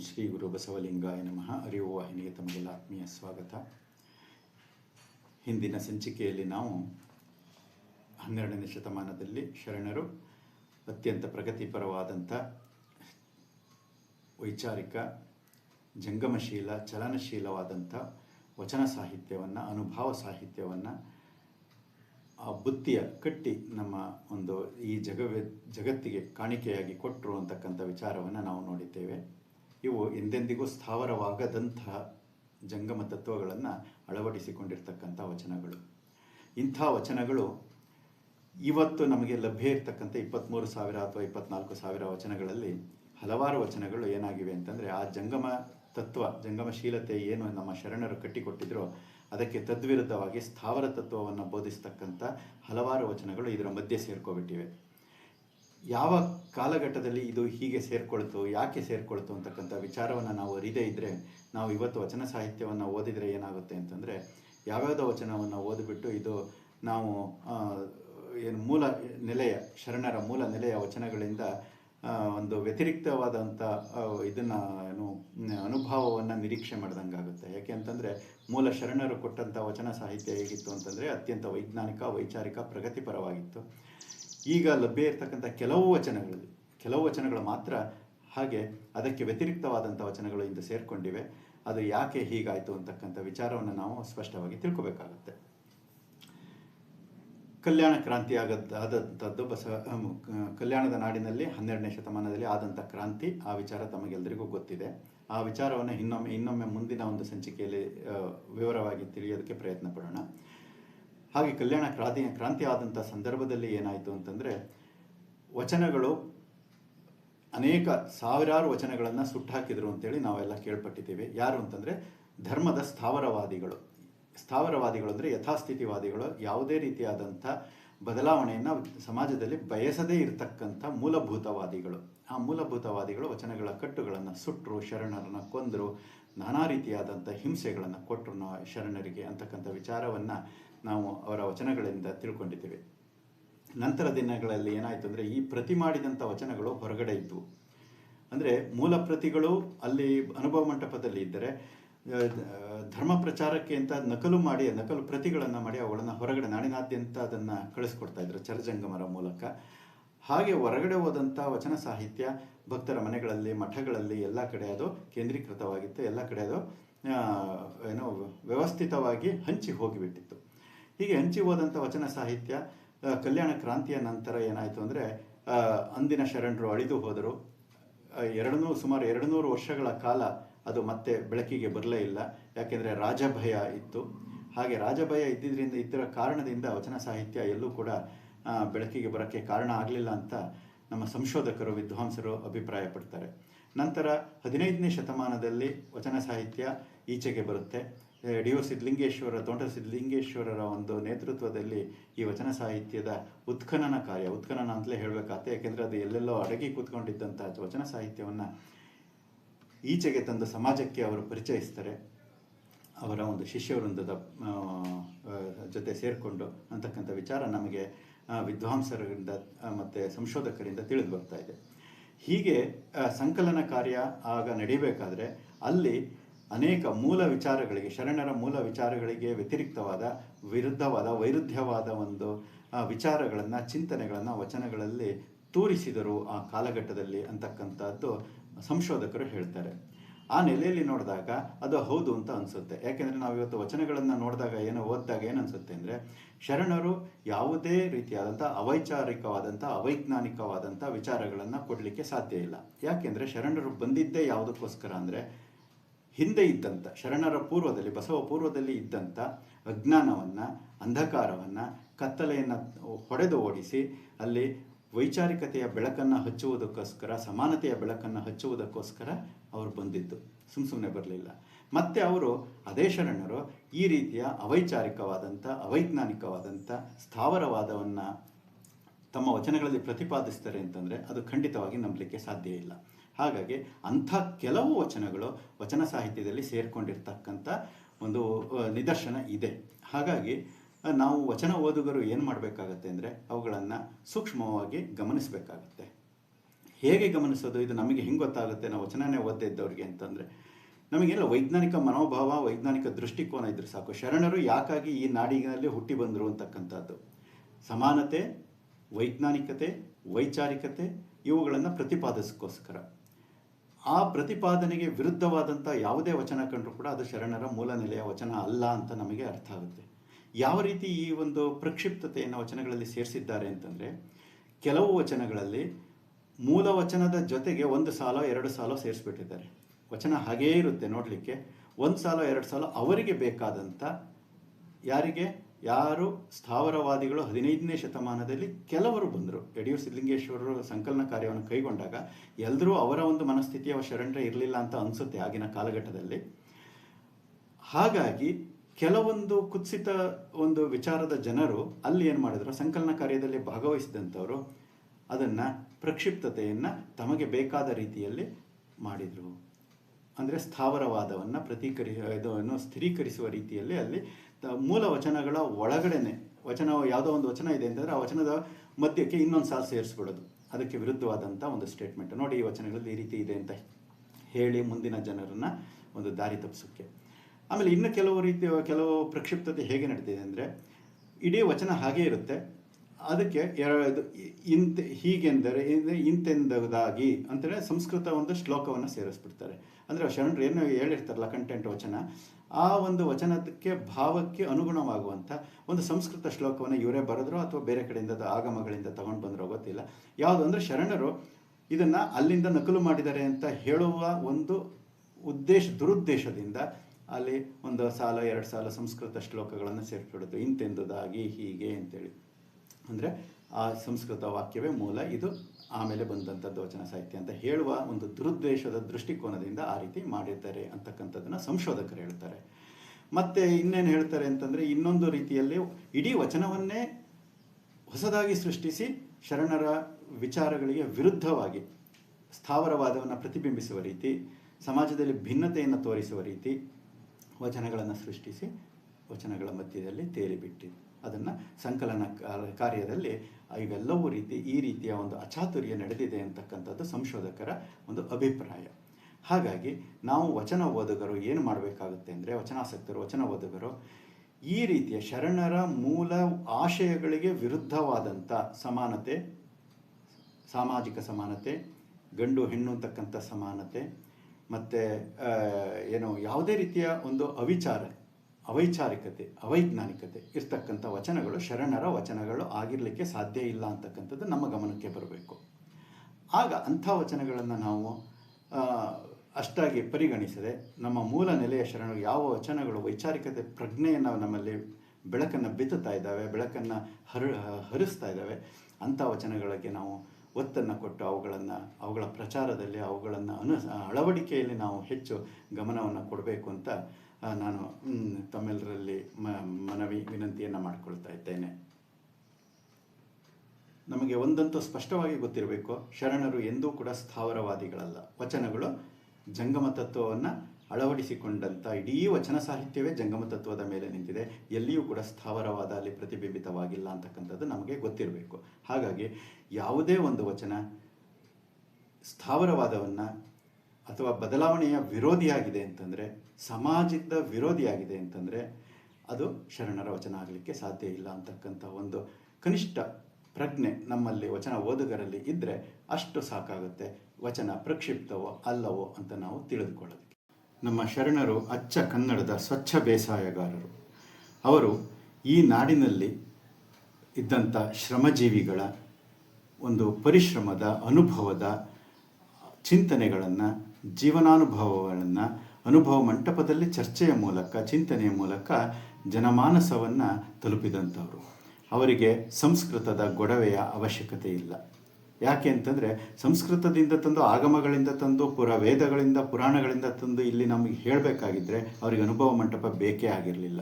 ಶ್ರೀ ಗುರು ಬಸವಲಿಂಗಾಯ ನಮಃ. ಅರಿವು ವಾಹಿನಿಗೆ ತಮಗೆಲ್ಲ ಆತ್ಮೀಯ ಸ್ವಾಗತ. ಹಿಂದಿನ ಸಂಚಿಕೆಯಲ್ಲಿ ನಾವು ಹನ್ನೆರಡನೇ ಶತಮಾನದಲ್ಲಿ ಶರಣರು, ಅತ್ಯಂತ ಪ್ರಗತಿಪರವಾದಂಥ ವೈಚಾರಿಕ, ಜಂಗಮಶೀಲ, ಚಲನಶೀಲವಾದಂಥ ವಚನ ಸಾಹಿತ್ಯವನ್ನು, ಅನುಭಾವ ಸಾಹಿತ್ಯವನ್ನು, ಆ ಬುತ್ತಿಯ ಕಟ್ಟಿ ನಮ್ಮ ಒಂದು ಈ ಜಗವೇ, ಜಗತ್ತಿಗೆ ಕಾಣಿಕೆಯಾಗಿ ಕೊಟ್ಟರು ಅಂತಕ್ಕಂಥ ವಿಚಾರವನ್ನು ನಾವು ನೋಡಿದ್ದೇವೆ. ಇವು ಎಂದೆಂದಿಗೂ ಸ್ಥಾವರವಾಗದಂತಹ ಜಂಗಮ ತತ್ವಗಳನ್ನು ಅಳವಡಿಸಿಕೊಂಡಿರ್ತಕ್ಕಂಥ ವಚನಗಳು. ಇಂಥ ವಚನಗಳು ಇವತ್ತು ನಮಗೆ ಲಭ್ಯ ಇರತಕ್ಕಂಥ ಇಪ್ಪತ್ತ್ಮೂರು ಸಾವಿರ ಅಥವಾ ಇಪ್ಪತ್ನಾಲ್ಕು ಸಾವಿರ ವಚನಗಳಲ್ಲಿ ಹಲವಾರು ವಚನಗಳು ಏನಾಗಿವೆ ಅಂತಂದರೆ ಆ ಜಂಗಮ ತತ್ವ, ಜಂಗಮಶೀಲತೆ ಏನು ನಮ್ಮ ಶರಣರು ಕಟ್ಟಿಕೊಟ್ಟಿದ್ರು ಅದಕ್ಕೆ ತದ್ವಿರುದ್ಧವಾಗಿ ಸ್ಥಾವರ ತತ್ವವನ್ನು ಬೋಧಿಸ್ತಕ್ಕಂಥ ಹಲವಾರು ವಚನಗಳು ಇದರ ಮಧ್ಯೆ ಸೇರ್ಕೊಬಿಟ್ಟಿವೆ. ಯಾವ ಕಾಲಘಟ್ಟದಲ್ಲಿ ಇದು ಹೀಗೆ ಸೇರ್ಕೊಳ್ತು, ಯಾಕೆ ಸೇರ್ಕೊಳ್ತು ಅಂತಕ್ಕಂಥ ವಿಚಾರವನ್ನು ನಾವು ಅರಿದೇ ಇದ್ದರೆ ನಾವು ಇವತ್ತು ವಚನ ಸಾಹಿತ್ಯವನ್ನು ಓದಿದರೆ ಏನಾಗುತ್ತೆ ಅಂತಂದರೆ, ಯಾವ್ಯಾವುದೋ ವಚನವನ್ನು ಓದಿಬಿಟ್ಟು ಇದು ನಾವು ಏನು ಮೂಲ ನೆಲೆಯ, ಶರಣರ ಮೂಲ ನೆಲೆಯ ವಚನಗಳಿಂದ ಒಂದು ವ್ಯತಿರಿಕ್ತವಾದಂಥ ಇದನ್ನು ಏನು, ಅನುಭವವನ್ನು ನಿರೀಕ್ಷೆ ಮಾಡ್ದಂಗಾಗುತ್ತೆ. ಯಾಕೆ ಅಂತಂದರೆ, ಮೂಲ ಶರಣರು ಕೊಟ್ಟಂಥ ವಚನ ಸಾಹಿತ್ಯ ಹೇಗಿತ್ತು ಅಂತಂದರೆ, ಅತ್ಯಂತ ವೈಜ್ಞಾನಿಕ, ವೈಚಾರಿಕ, ಪ್ರಗತಿಪರವಾಗಿತ್ತು. ಈಗ ಲಭ್ಯ ಇರತಕ್ಕಂಥ ಕೆಲವು ವಚನಗಳಲ್ಲಿ, ಕೆಲವು ವಚನಗಳು ಮಾತ್ರ ಹಾಗೆ ಅದಕ್ಕೆ ವ್ಯತಿರಿಕ್ತವಾದಂಥ ವಚನಗಳು ಇಂದು ಸೇರಿಕೊಂಡಿವೆ. ಅದು ಯಾಕೆ ಹೀಗಾಯಿತು ಅಂತಕ್ಕಂಥ ವಿಚಾರವನ್ನು ನಾವು ಸ್ಪಷ್ಟವಾಗಿ ತಿಳ್ಕೊಬೇಕಾಗುತ್ತೆ. ಕಲ್ಯಾಣ ಕ್ರಾಂತಿ ಆಗದ್, ಆದಂಥದ್ದು ಬಸ ಕಲ್ಯಾಣದ ನಾಡಿನಲ್ಲಿ, ಹನ್ನೆರಡನೇ ಶತಮಾನದಲ್ಲಿ ಆದಂಥ ಕ್ರಾಂತಿ, ಆ ವಿಚಾರ ತಮಗೆಲ್ಲರಿಗೂ ಗೊತ್ತಿದೆ. ಆ ವಿಚಾರವನ್ನು ಇನ್ನೊಮ್ಮೆ ಇನ್ನೊಮ್ಮೆ ಮುಂದಿನ ಒಂದು ಸಂಚಿಕೆಯಲ್ಲಿ ವಿವರವಾಗಿ ತಿಳಿಯೋದಕ್ಕೆ ಪ್ರಯತ್ನ ಪಡೋಣ. ಹಾಗೆ ಕಲ್ಯಾಣ ಕ್ರಾಂತಿ ಕ್ರಾಂತಿ ಆದಂಥ ಸಂದರ್ಭದಲ್ಲಿ ಏನಾಯಿತು ಅಂತಂದರೆ ವಚನಗಳು ಅನೇಕ ಸಾವಿರಾರು ವಚನಗಳನ್ನು ಸುಟ್ಟಾಕಿದ್ರು ಅಂತೇಳಿ ನಾವೆಲ್ಲ ಕೇಳ್ಪಟ್ಟಿದ್ದೇವೆ. ಯಾರು ಅಂತಂದರೆ ಧರ್ಮದ ಸ್ಥಾವರವಾದಿಗಳು. ಸ್ಥಾವರವಾದಿಗಳು ಅಂದರೆ ಯಥಾಸ್ಥಿತಿವಾದಿಗಳು. ಯಾವುದೇ ರೀತಿಯಾದಂಥ ಬದಲಾವಣೆಯನ್ನು ಸಮಾಜದಲ್ಲಿ ಬಯಸದೇ ಇರತಕ್ಕಂಥ ಮೂಲಭೂತವಾದಿಗಳು. ಆ ಮೂಲಭೂತವಾದಿಗಳು ವಚನಗಳ ಕಟ್ಟುಗಳನ್ನು ಸುಟ್ಟರು ಶರಣರನ್ನು ಕೊಂದರು, ನಾನಾ ರೀತಿಯಾದಂಥ ಹಿಂಸೆಗಳನ್ನು ಕೊಟ್ಟರು ನಾವು ಶರಣರಿಗೆ ಅಂತಕ್ಕಂಥ ವಿಚಾರವನ್ನು ನಾವು ಅವರ ವಚನಗಳಿಂದ ತಿಳ್ಕೊಂಡಿದ್ದೇವೆ. ನಂತರ ದಿನಗಳಲ್ಲಿ ಏನಾಯಿತು ಅಂದರೆ ಈ ಪ್ರತಿ ಮಾಡಿದಂಥ ವಚನಗಳು ಹೊರಗಡೆ ಇದ್ದವು ಅಂದರೆ ಮೂಲ ಪ್ರತಿಗಳು ಅಲ್ಲಿ ಅನುಭವ ಮಂಟಪದಲ್ಲಿ ಇದ್ದರೆ ಧರ್ಮ ಪ್ರಚಾರಕ್ಕೆ ಅಂತ ನಕಲು ಮಾಡಿ, ನಕಲು ಪ್ರತಿಗಳನ್ನು ಮಾಡಿ ಅವುಗಳನ್ನು ಹೊರಗಡೆ ನಾಡಿನಾದ್ಯಂತ ಅದನ್ನು ಕಳಿಸ್ಕೊಡ್ತಾ ಇದ್ರು, ಚರಜಂಗಮರ ಮೂಲಕ. ಹಾಗೆ ಹೊರಗಡೆ ಹೋದಂಥ ವಚನ ಸಾಹಿತ್ಯ ಭಕ್ತರ ಮನೆಗಳಲ್ಲಿ ಮಠಗಳಲ್ಲಿ ಎಲ್ಲ ಕಡೆ ಅದು ಕೇಂದ್ರೀಕೃತವಾಗಿತ್ತು. ಎಲ್ಲ ಕಡೆ ಅದು ಏನು ವ್ಯವಸ್ಥಿತವಾಗಿ ಹಂಚಿ ಹೋಗಿಬಿಟ್ಟಿತ್ತು. ಹೀಗೆ ಹಂಚಿ ಹೋದಂಥ ವಚನ ಸಾಹಿತ್ಯ ಕಲ್ಯಾಣ ಕ್ರಾಂತಿಯ ನಂತರ ಏನಾಯಿತು ಅಂದರೆ ಅಂದಿನ ಶರಣರು ಅಳಿದು ಹೋದರು. ಆ, ಎರಡು ನೂರು ಸುಮಾರು ಎರಡು ನೂರು ವರ್ಷಗಳ ಕಾಲ ಅದು ಮತ್ತೆ ಬೆಳಕಿಗೆ ಬರಲೇ ಇಲ್ಲ. ಯಾಕೆಂದರೆ ರಾಜಭಯ ಇತ್ತು. ಹಾಗೆ ರಾಜಭಯ ಇದ್ದಿದ್ದರಿಂದ ಇದ್ದರ ಕಾರಣದಿಂದ ವಚನ ಸಾಹಿತ್ಯ ಎಲ್ಲೂ ಕೂಡ ಬೆಳಕಿಗೆ ಬರೋಕ್ಕೆ ಕಾರಣ ಆಗಲಿಲ್ಲ ಅಂತ ನಮ್ಮ ಸಂಶೋಧಕರು ವಿದ್ವಾಂಸರು ಅಭಿಪ್ರಾಯಪಡ್ತಾರೆ. ನಂತರ ಹದಿನೈದನೇ ಶತಮಾನದಲ್ಲಿ ವಚನ ಸಾಹಿತ್ಯ ಈಚೆಗೆ ಬರುತ್ತೆ. ಡಿ ಒ ಸಿದ್ಧಲಿಂಗೇಶ್ವರ ತೋಂಟ ಸಿದ್ಧಲಿಂಗೇಶ್ವರರ ಒಂದು ನೇತೃತ್ವದಲ್ಲಿ ಈ ವಚನ ಸಾಹಿತ್ಯದ ಉತ್ಖನನ ಕಾರ್ಯ ಉತ್ಖನನ ಅಂತಲೇ ಹೇಳಬೇಕಾಗುತ್ತೆ ಯಾಕೆಂದರೆ ಅದು ಎಲ್ಲೆಲ್ಲೋ ಅಡಗಿ ಕೂತ್ಕೊಂಡಿದ್ದಂಥ ವಚನ ಸಾಹಿತ್ಯವನ್ನು ಈಚೆಗೆ ತಂದು ಸಮಾಜಕ್ಕೆ ಅವರು ಪರಿಚಯಿಸ್ತಾರೆ. ಅವರ ಒಂದು ಶಿಷ್ಯ ವೃಂದದ ಆ, ಆ, ಜೊತೆ ಸೇರಿಕೊಂಡು ಅಂತಕ್ಕಂಥ ವಿಚಾರ ನಮಗೆ ವಿದ್ವಾಂಸರಿಂದ ಮತ್ತು ಸಂಶೋಧಕರಿಂದ ತಿಳಿದು ಬರ್ತಾ ಇದೆ. ಹೀಗೆ ಸಂಕಲನ ಕಾರ್ಯ ಆಗ ನಡೀಬೇಕಾದ್ರೆ ಅಲ್ಲಿ ಅನೇಕ ಮೂಲ ವಿಚಾರಗಳಿಗೆ, ಶರಣರ ಮೂಲ ವಿಚಾರಗಳಿಗೆ ವ್ಯತಿರಿಕ್ತವಾದ, ವಿರುದ್ಧವಾದ, ವೈರುಧ್ಯವಾದ ಒಂದು ವಿಚಾರಗಳನ್ನು, ಚಿಂತನೆಗಳನ್ನು, ವಚನಗಳಲ್ಲಿ ತೋರಿಸಿದರು ಆ ಕಾಲಘಟ್ಟದಲ್ಲಿ ಅಂತಕ್ಕಂಥದ್ದು ಸಂಶೋಧಕರು ಹೇಳ್ತಾರೆ. ಆ ನೆಲೆಯಲ್ಲಿ ನೋಡಿದಾಗ ಅದು ಹೌದು ಅಂತ ಅನಿಸುತ್ತೆ. ಯಾಕೆಂದರೆ ನಾವು ಇವತ್ತು ವಚನಗಳನ್ನು ನೋಡಿದಾಗ, ಏನೋ ಓದಿದಾಗ ಏನು ಅನಿಸುತ್ತೆ ಅಂದರೆ, ಶರಣರು ಯಾವುದೇ ರೀತಿಯಾದಂಥ ಅವೈಚಾರಿಕವಾದಂಥ, ಅವೈಜ್ಞಾನಿಕವಾದಂಥ ವಿಚಾರಗಳನ್ನು ಕೊಡಲಿಕ್ಕೆ ಸಾಧ್ಯ ಇಲ್ಲ. ಯಾಕೆಂದರೆ ಶರಣರು ಬಂದಿದ್ದೇ ಯಾವುದಕ್ಕೋಸ್ಕರ ಅಂದರೆ, ಹಿಂದೆ ಇದ್ದಂಥ, ಶರಣರ ಪೂರ್ವದಲ್ಲಿ, ಬಸವ ಪೂರ್ವದಲ್ಲಿ ಇದ್ದಂಥ ಅಜ್ಞಾನವನ್ನು, ಅಂಧಕಾರವನ್ನು, ಕತ್ತಲೆಯನ್ನು ಹೊಡೆದು ಓಡಿಸಿ ಅಲ್ಲಿ ವೈಚಾರಿಕತೆಯ ಬೆಳಕನ್ನು ಹಚ್ಚುವುದಕ್ಕೋಸ್ಕರ, ಸಮಾನತೆಯ ಬೆಳಕನ್ನು ಹಚ್ಚುವುದಕ್ಕೋಸ್ಕರ ಅವರು ಬಂದಿದ್ದು. ಸುಮ್ಮ ಸುಮ್ಮನೆ ಬರಲಿಲ್ಲ. ಮತ್ತು ಅವರು, ಅದೇ ಶರಣರು, ಈ ರೀತಿಯ ಅವೈಚಾರಿಕವಾದಂಥ, ಅವೈಜ್ಞಾನಿಕವಾದಂಥ ಸ್ಥಾವರವಾದವನ್ನು ತಮ್ಮ ವಚನಗಳಲ್ಲಿ ಪ್ರತಿಪಾದಿಸ್ತಾರೆ ಅಂತಂದರೆ ಅದು ಖಂಡಿತವಾಗಿ ನಂಬಲಿಕ್ಕೆ ಸಾಧ್ಯ ಇಲ್ಲ. ಹಾಗಾಗಿ ಅಂಥ ಕೆಲವು ವಚನಗಳು ವಚನ ಸಾಹಿತ್ಯದಲ್ಲಿ ಸೇರಿಕೊಂಡಿರ್ತಕ್ಕಂಥ ಒಂದು ನಿದರ್ಶನ ಇದೆ. ಹಾಗಾಗಿ ನಾವು ವಚನ ಓದುಗರು ಏನು ಮಾಡಬೇಕಾಗತ್ತೆ ಅಂದರೆ ಅವುಗಳನ್ನು ಸೂಕ್ಷ್ಮವಾಗಿ ಗಮನಿಸಬೇಕಾಗತ್ತೆ. ಹೇಗೆ ಗಮನಿಸೋದು? ಇದು ನಮಗೆ ಹೆಂಗೆ ಗೊತ್ತಾಗುತ್ತೆ? ನಾವು ವಚನನೇ ಓದ್ದೇ ಇದ್ದವ್ರಿಗೆ ಅಂತಂದರೆ, ನಮಗೆಲ್ಲ ವೈಜ್ಞಾನಿಕ ಮನೋಭಾವ, ವೈಜ್ಞಾನಿಕ ದೃಷ್ಟಿಕೋನ ಇದ್ರೆ ಸಾಕು. ಶರಣರು ಯಾಕಾಗಿ ಈ ನಾಡಿನಲ್ಲಿ ಹುಟ್ಟಿ ಬಂದರು ಅಂತಕ್ಕಂಥದ್ದು? ಸಮಾನತೆ, ವೈಜ್ಞಾನಿಕತೆ, ವೈಚಾರಿಕತೆ, ಇವುಗಳನ್ನು ಪ್ರತಿಪಾದಿಸೋಸ್ಕರ ಆ ಪ್ರತಿಪಾದನೆಗೆ ವಿರುದ್ಧವಾದಂಥ ಯಾವುದೇ ವಚನ ಕಂಡರೂ ಕೂಡ ಅದು ಶರಣರ ಮೂಲ ನೆಲೆಯ ವಚನ ಅಲ್ಲ ಅಂತ ನಮಗೆ ಅರ್ಥ ಆಗುತ್ತೆ. ಯಾವ ರೀತಿ ಈ ಒಂದು ಪ್ರಕ್ಷಿಪ್ತತೆಯನ್ನು ವಚನಗಳಲ್ಲಿ ಸೇರಿಸಿದ್ದಾರೆ ಅಂತಂದರೆ, ಕೆಲವು ವಚನಗಳಲ್ಲಿ ಮೂಲ ವಚನದ ಜೊತೆಗೆ ಒಂದು ಸಾಲ, ಎರಡು ಸಾಲ ಸೇರಿಸ್ಬಿಟ್ಟಿದ್ದಾರೆ. ವಚನ ಹಾಗೇ ಇರುತ್ತೆ ನೋಡಲಿಕ್ಕೆ. ಒಂದು ಸಾಲ, ಎರಡು ಸಾಲ ಅವರಿಗೆ ಬೇಕಾದಂಥ ಯಾರಿಗೆ? ಯಾರು? ಸ್ಥಾವರವಾದಿಗಳು ಹದಿನೈದನೇ ಶತಮಾನದಲ್ಲಿ ಕೆಲವರು ಬಂದರು. ಯಡಿಯೂರು ಸಿದ್ಲಿಂಗೇಶ್ವರರು ಸಂಕಲನ ಕಾರ್ಯವನ್ನು ಕೈಗೊಂಡಾಗ ಎಲ್ಲರೂ ಅವರ ಒಂದು ಮನಸ್ಥಿತಿಯ ಶರಣರೇ ಇರಲಿಲ್ಲ ಅಂತ ಅನಿಸುತ್ತೆ ಆಗಿನ ಕಾಲಘಟ್ಟದಲ್ಲಿ. ಹಾಗಾಗಿ ಕೆಲವೊಂದು ಕುತ್ಸಿತ ಒಂದು ವಿಚಾರದ ಜನರು ಅಲ್ಲಿ ಏನು ಮಾಡಿದ್ರು? ಸಂಕಲನ ಕಾರ್ಯದಲ್ಲಿ ಭಾಗವಹಿಸಿದಂಥವರು ಅದನ್ನು ಪ್ರಕ್ಷಿಪ್ತತೆಯನ್ನು ತಮಗೆ ಬೇಕಾದ ರೀತಿಯಲ್ಲಿ ಮಾಡಿದರು. ಅಂದರೆ ಸ್ಥಾವರವಾದವನ್ನು ಪ್ರತೀಕರಿ ಇದನ್ನು ಸ್ಥಿರೀಕರಿಸುವ ರೀತಿಯಲ್ಲಿ ಅಲ್ಲಿ ಮೂಲ ವಚನಗಳ ಒಳಗಡೆನೆ, ವಚನ ಯಾವುದೋ ಒಂದು ವಚನ ಇದೆ ಅಂತಂದರೆ ಆ ವಚನದ ಮಧ್ಯಕ್ಕೆ ಇನ್ನೊಂದು ಸಾಲು ಸೇರಿಸ್ಬಿಡೋದು. ಅದಕ್ಕೆ ವಿರುದ್ಧವಾದಂಥ ಒಂದು ಸ್ಟೇಟ್ಮೆಂಟ್ ನೋಡಿ ಈ ವಚನಗಳಲ್ಲಿ ಈ ರೀತಿ ಇದೆ ಅಂತ ಹೇಳಿ ಮುಂದಿನ ಜನರನ್ನು ಒಂದು ದಾರಿ ತಪ್ಪಿಸೋಕ್ಕೆ. ಆಮೇಲೆ ಇನ್ನು ಕೆಲವು ರೀತಿಯ ಕೆಲವು ಪ್ರಕ್ಷಿಪ್ತತೆ ಹೇಗೆ ನಡೀತಿದೆ ಅಂದರೆ, ಇಡೀ ವಚನ ಹಾಗೇ ಇರುತ್ತೆ. ಅದಕ್ಕೆ ಎರಡು ಇಂತೆ, ಹೀಗೆಂದರೆ ಇಂತೆಂದಾಗಿ ಅಂತೇಳಿ ಸಂಸ್ಕೃತ ಒಂದು ಶ್ಲೋಕವನ್ನು ಸೇರಿಸ್ಬಿಡ್ತಾರೆ. ಅಂದರೆ ಶರಣರು ಏನು ಹೇಳಿರ್ತಾರಲ್ಲ ಕಂಟೆಂಟ್ ವಚನ, ಆ ಒಂದು ವಚನಕ್ಕೆ ಭಾವಕ್ಕೆ ಅನುಗುಣವಾಗುವಂಥ ಒಂದು ಸಂಸ್ಕೃತ ಶ್ಲೋಕವನ್ನು ಇವರೇ ಬರೆದ್ರೋ ಅಥವಾ ಬೇರೆ ಕಡೆಯಿಂದ ಆಗಮಗಳಿಂದ ತಗೊಂಡು ಬಂದ್ರೋ ಗೊತ್ತಿಲ್ಲ. ಯಾವುದು ಅಂದರೆ ಶರಣರು ಇದನ್ನು ಅಲ್ಲಿಂದ ನಕಲು ಮಾಡಿದ್ದಾರೆ ಅಂತ ಹೇಳುವ ಒಂದು ಉದ್ದೇಶ, ದುರುದ್ದೇಶದಿಂದ ಅಲ್ಲಿ ಒಂದು ಸಾಲ, ಎರಡು ಸಾಲ ಸಂಸ್ಕೃತ ಶ್ಲೋಕಗಳನ್ನು ಸೇರಿಸ್ಬಿಡೋದು ಇಂತೆಂದುದಾಗಿ ಹೀಗೆ ಅಂತೇಳಿ. ಅಂದರೆ ಆ ಸಂಸ್ಕೃತ ವಾಕ್ಯವೇ ಮೂಲ, ಇದು ಆಮೇಲೆ ಬಂದಂಥದ್ದು ವಚನ ಸಾಹಿತ್ಯ ಅಂತ ಹೇಳುವ ಒಂದು ದುರುದ್ವೇಷದ ದೃಷ್ಟಿಕೋನದಿಂದ ಆ ರೀತಿ ಮಾಡಿದ್ದಾರೆ ಅಂತಕ್ಕಂಥದ್ದನ್ನು ಸಂಶೋಧಕರು ಹೇಳ್ತಾರೆ. ಮತ್ತೆ ಇನ್ನೇನು ಹೇಳ್ತಾರೆ ಅಂತಂದರೆ, ಇನ್ನೊಂದು ರೀತಿಯಲ್ಲಿ ಇಡೀ ವಚನವನ್ನೇ ಹೊಸದಾಗಿ ಸೃಷ್ಟಿಸಿ ಶರಣರ ವಿಚಾರಗಳಿಗೆ ವಿರುದ್ಧವಾಗಿ ಸ್ಥಾವರವಾದವನ್ನು ಪ್ರತಿಬಿಂಬಿಸುವ ರೀತಿ, ಸಮಾಜದಲ್ಲಿ ಭಿನ್ನತೆಯನ್ನು ತೋರಿಸುವ ರೀತಿ ವಚನಗಳನ್ನು ಸೃಷ್ಟಿಸಿ ವಚನಗಳ ಮಧ್ಯದಲ್ಲಿ ತೇರಿಬಿಟ್ಟಿ ಅದನ್ನು ಸಂಕಲನ ಕಾರ್ಯದಲ್ಲಿ ಇವೆಲ್ಲವೂ ರೀತಿ, ಈ ರೀತಿಯ ಒಂದು ಅಚಾತುರ್ಯ ನಡೆದಿದೆ ಅಂತಕ್ಕಂಥದ್ದು ಸಂಶೋಧಕರ ಒಂದು ಅಭಿಪ್ರಾಯ. ಹಾಗಾಗಿ ನಾವು ವಚನ ಓದುಗರು ಏನು ಮಾಡಬೇಕಾಗುತ್ತೆ ಅಂದರೆ, ವಚನಾಸಕ್ತರು, ವಚನ ಓದುಗರು, ಈ ರೀತಿಯ ಶರಣರ ಮೂಲ ಆಶಯಗಳಿಗೆ ವಿರುದ್ಧವಾದಂಥ ಸಮಾನತೆ, ಸಾಮಾಜಿಕ ಸಮಾನತೆ, ಗಂಡು, ಹೆಣ್ಣು ಅಂತಕ್ಕಂಥ ಸಮಾನತೆ ಮತ್ತು ಏನು ಯಾವುದೇ ರೀತಿಯ ಒಂದು ಅವಿಚಾರ, ಅವೈಚಾರಿಕತೆ, ಅವೈಜ್ಞಾನಿಕತೆ ಇರ್ತಕ್ಕಂಥ ವಚನಗಳು, ಶರಣರ ವಚನಗಳು ಆಗಿರಲಿಕ್ಕೆ ಸಾಧ್ಯ ಇಲ್ಲ ಅಂತಕ್ಕಂಥದ್ದು ನಮ್ಮ ಗಮನಕ್ಕೆ ಬರಬೇಕು. ಆಗ ಅಂಥ ವಚನಗಳನ್ನು ನಾವು ಅಷ್ಟಾಗಿ ಪರಿಗಣಿಸದೆ ನಮ್ಮ ಮೂಲ ನೆಲೆಯ ಶರಣರು ಯಾವ ವಚನಗಳು, ವೈಚಾರಿಕತೆ ಪ್ರಜ್ಞೆಯನ್ನು ನಮ್ಮಲ್ಲಿ ಬೆಳಕನ್ನು ಬಿತ್ತುತ್ತಾ ಇದ್ದಾವೆ, ಬೆಳಕನ್ನು ಹರ, ಹರಿಸ್ತಾ ಇದ್ದಾವೆ, ಅಂಥ ವಚನಗಳಿಗೆ ನಾವು ಒತ್ತನ್ನು ಕೊಟ್ಟು ಅವುಗಳನ್ನು, ಅವುಗಳ ಪ್ರಚಾರದಲ್ಲಿ ಅವುಗಳನ್ನು ಅನು, ಅಳವಡಿಕೆಯಲ್ಲಿ ನಾವು ಹೆಚ್ಚು ಗಮನವನ್ನು ಕೊಡಬೇಕು ಅಂತ ನಾನು ತಮ್ಮೆಲ್ಲರಲ್ಲಿ ಮನವಿ, ವಿನಂತಿಯನ್ನು ಮಾಡಿಕೊಳ್ತಾ ಇದ್ದೇನೆ. ನಮಗೆ ಒಂದಂತೂ ಸ್ಪಷ್ಟವಾಗಿ ಗೊತ್ತಿರಬೇಕು, ಶರಣರು ಎಂದೂ ಕೂಡ ಸ್ಥಾವರವಾದಿಗಳಲ್ಲ. ವಚನಗಳು ಜಂಗಮ ತತ್ವವನ್ನು ಅಳವಡಿಸಿಕೊಂಡಂಥ ಇಡೀ ವಚನ ಸಾಹಿತ್ಯವೇ ಜಂಗಮ ತತ್ವದ ಮೇಲೆ ನಿಂತಿದೆ. ಎಲ್ಲಿಯೂ ಕೂಡ ಸ್ಥಾವರವಾದ, ಅಲ್ಲಿ ಪ್ರತಿಬಿಂಬಿತವಾಗಿಲ್ಲ ಅಂತಕ್ಕಂಥದ್ದು ನಮಗೆ ಗೊತ್ತಿರಬೇಕು. ಹಾಗಾಗಿ ಯಾವುದೇ ಒಂದು ವಚನ ಸ್ಥಾವರವಾದವನ್ನು ಅಥವಾ ಬದಲಾವಣೆಯ ವಿರೋಧಿಯಾಗಿದೆ ಅಂತಂದರೆ, ಸಮಾಜದ ವಿರೋಧಿಯಾಗಿದೆ ಅಂತಂದರೆ, ಅದು ಶರಣರ ವಚನ ಆಗಲಿಕ್ಕೆ ಸಾಧ್ಯ ಇಲ್ಲ ಅಂತಕ್ಕಂಥ ಒಂದು ಕನಿಷ್ಠ ಪ್ರಜ್ಞೆ ನಮ್ಮಲ್ಲಿ ವಚನ ಓದುಗರಲ್ಲಿ ಇದ್ದರೆ ಅಷ್ಟು ಸಾಕಾಗುತ್ತೆ. ವಚನ ಪ್ರಕ್ಷಿಪ್ತವೋ ಅಲ್ಲವೋ ಅಂತ ನಾವು ತಿಳಿದುಕೊಳ್ಳೋದಕ್ಕೆ ನಮ್ಮ ಶರಣರು ಅಚ್ಚ ಕನ್ನಡದ ಸ್ವಚ್ಛ ಬೇಸಾಯಗಾರರು. ಅವರು ಈ ನಾಡಿನಲ್ಲಿ ಇದ್ದಂಥ ಶ್ರಮಜೀವಿಗಳ ಒಂದು ಪರಿಶ್ರಮದ, ಅನುಭವದ ಚಿಂತನೆಗಳನ್ನು, ಜೀವನಾನುಭವಗಳನ್ನು, ಅನುಭವ ಮಂಟಪದಲ್ಲಿ ಚರ್ಚೆಯ ಮೂಲಕ, ಚಿಂತನೆಯ ಮೂಲಕ ಜನಮಾನಸವನ್ನು ತಲುಪಿದಂಥವರು. ಅವರಿಗೆ ಸಂಸ್ಕೃತದ ಗೊಡವೆಯ ಅವಶ್ಯಕತೆ ಇಲ್ಲ. ಯಾಕೆ ಅಂತಂದರೆ ಸಂಸ್ಕೃತದಿಂದ ತಂದು, ಆಗಮಗಳಿಂದ ತಂದು, ಪುರ ವೇದಗಳಿಂದ, ಪುರಾಣಗಳಿಂದ ತಂದು ಇಲ್ಲಿ ನಮಗೆ ಹೇಳಬೇಕಾಗಿದ್ದರೆ ಅವರಿಗೆ ಅನುಭವ ಮಂಟಪ ಬೇಕೇ ಆಗಿರಲಿಲ್ಲ.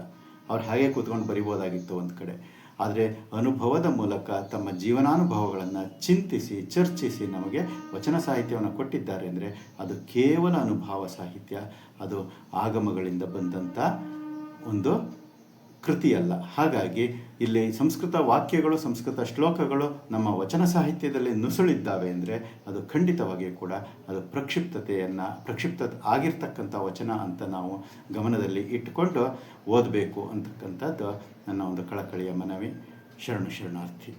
ಅವ್ರು ಹಾಗೆ ಕೂತ್ಕೊಂಡು ಬರಿಬೋದಾಗಿತ್ತು ಒಂದು ಕಡೆ. ಆದರೆ ಅನುಭವದ ಮೂಲಕ ತಮ್ಮ ಜೀವನಾನುಭವಗಳನ್ನು ಚಿಂತಿಸಿ, ಚರ್ಚಿಸಿ ನಮಗೆ ವಚನ ಸಾಹಿತ್ಯವನ್ನು ಕೊಟ್ಟಿದ್ದಾರೆ ಅಂದರೆ ಅದು ಕೇವಲ ಅನುಭವ ಸಾಹಿತ್ಯ, ಅದು ಆಗಮಗಳಿಂದ ಬಂದಂಥ ಒಂದು ಕೃತಿಯಲ್ಲ. ಹಾಗಾಗಿ ಇಲ್ಲಿ ಸಂಸ್ಕೃತ ವಾಕ್ಯಗಳು, ಸಂಸ್ಕೃತ ಶ್ಲೋಕಗಳು ನಮ್ಮ ವಚನ ಸಾಹಿತ್ಯದಲ್ಲಿ ನುಸುಳಿದ್ದಾವೆ ಅಂದರೆ ಅದು ಖಂಡಿತವಾಗಿಯೂ ಕೂಡ ಅದು ಪ್ರಕ್ಷಿಪ್ತತೆಯನ್ನು, ಪ್ರಕ್ಷಿಪ್ತ ಆಗಿರ್ತಕ್ಕಂಥ ವಚನ ಅಂತ ನಾವು ಗಮನದಲ್ಲಿ ಇಟ್ಟುಕೊಂಡು ಓದಬೇಕು ಅಂತಕ್ಕಂಥದ್ದು ನನ್ನ ಒಂದು ಕಳಕಳಿಯ ಮನವಿ. ಶರಣು ಶರಣಾರ್ಥಿ.